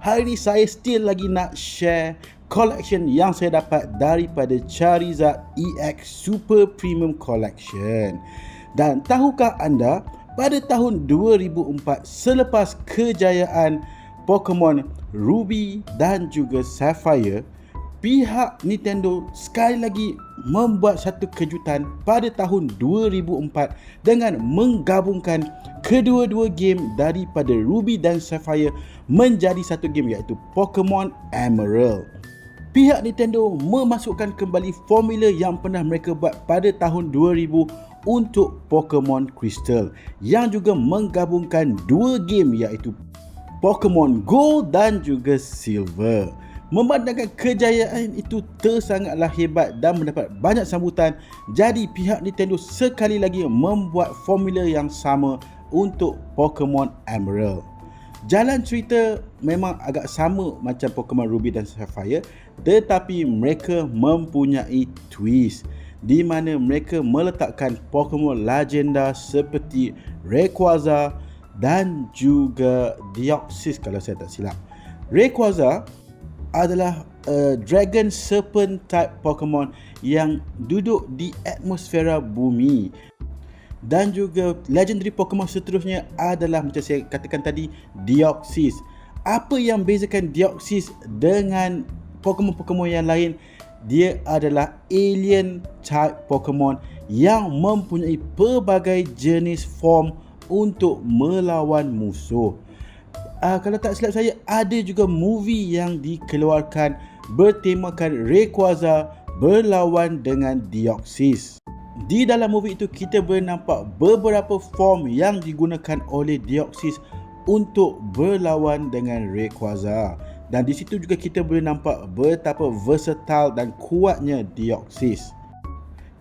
Hari ni saya still lagi nak share collection yang saya dapat daripada Charizard EX Super Premium Collection. Dan tahukah anda pada tahun 2004 selepas kejayaan Pokemon Ruby dan juga Sapphire, pihak Nintendo sekali lagi membuat satu kejutan pada tahun 2004 dengan menggabungkan kedua-dua game daripada Ruby dan Sapphire menjadi satu game iaitu Pokemon Emerald. Pihak Nintendo memasukkan kembali formula yang pernah mereka buat pada tahun 2000 untuk Pokemon Crystal yang juga menggabungkan dua game iaitu Pokemon Gold dan juga Silver. Memandangkan kejayaan itu tersangatlah hebat dan mendapat banyak sambutan, jadi pihak Nintendo sekali lagi membuat formula yang sama untuk Pokemon Emerald. Jalan cerita memang agak sama macam Pokemon Ruby dan Sapphire, tetapi mereka mempunyai twist di mana mereka meletakkan Pokemon legenda seperti Rayquaza dan juga Deoxys kalau saya tak silap. Rayquaza adalah a dragon serpent type Pokemon yang duduk di atmosfera bumi. Dan juga legendary Pokemon seterusnya adalah macam saya katakan tadi Deoxys. Apa yang bezakan Deoxys dengan Pokemon-Pokemon yang lain? Dia adalah alien type Pokemon yang mempunyai pelbagai jenis form untuk melawan musuh uh, kalau tak silap saya ada juga movie yang dikeluarkan bertemakan Rayquaza berlawan dengan Deoxys. Di dalam movie itu kita boleh nampak beberapa form yang digunakan oleh Deoxys untuk berlawan dengan Rayquaza. Dan di situ juga kita boleh nampak betapa versatile dan kuatnya Deoxys.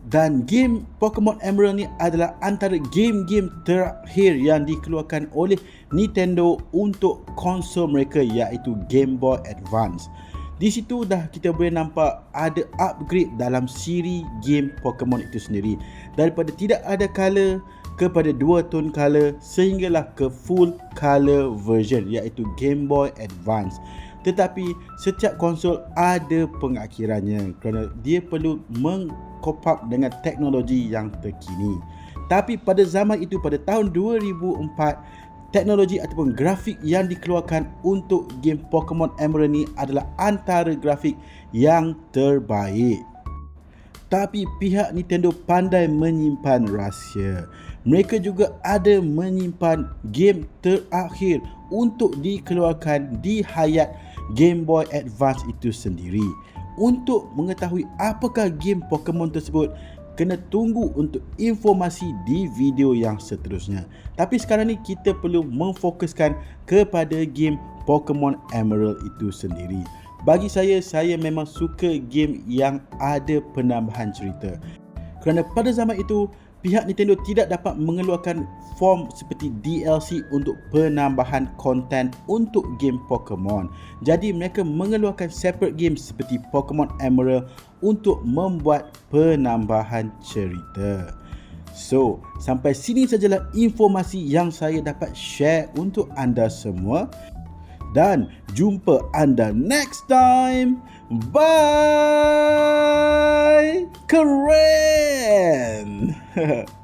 Dan game Pokemon Emerald ni adalah antara game-game terakhir yang dikeluarkan oleh Nintendo untuk konsol mereka iaitu Game Boy Advance. Di situ dah kita boleh nampak ada upgrade dalam siri game Pokemon itu sendiri. Daripada tidak ada color kepada dua tone color sehinggalah ke full color version iaitu Game Boy Advance. Tetapi setiap konsol ada pengakhirannya kerana dia perlu meng cope up dengan teknologi yang terkini. Tapi pada zaman itu pada tahun 2004 teknologi ataupun grafik yang dikeluarkan untuk game Pokemon Emerald ni adalah antara grafik yang terbaik. Tapi pihak Nintendo pandai menyimpan rahsia. Mereka juga ada menyimpan game terakhir untuk dikeluarkan di hayat Game Boy Advance itu sendiri. Untuk mengetahui apakah game Pokemon tersebut, kena tunggu untuk informasi di video yang seterusnya. Tapi sekarang ni kita perlu memfokuskan kepada game Pokemon Emerald itu sendiri. Bagi saya, saya memang suka game yang ada penambahan cerita. Kerana pada zaman itu, pihak Nintendo tidak dapat mengeluarkan form seperti DLC untuk penambahan konten untuk game Pokemon. Jadi mereka mengeluarkan separate game seperti Pokemon Emerald untuk membuat penambahan cerita. So, sampai sini sajalah informasi yang saya dapat share untuk anda semua. Dan jumpa anda next time. Bye! Keren! えっ?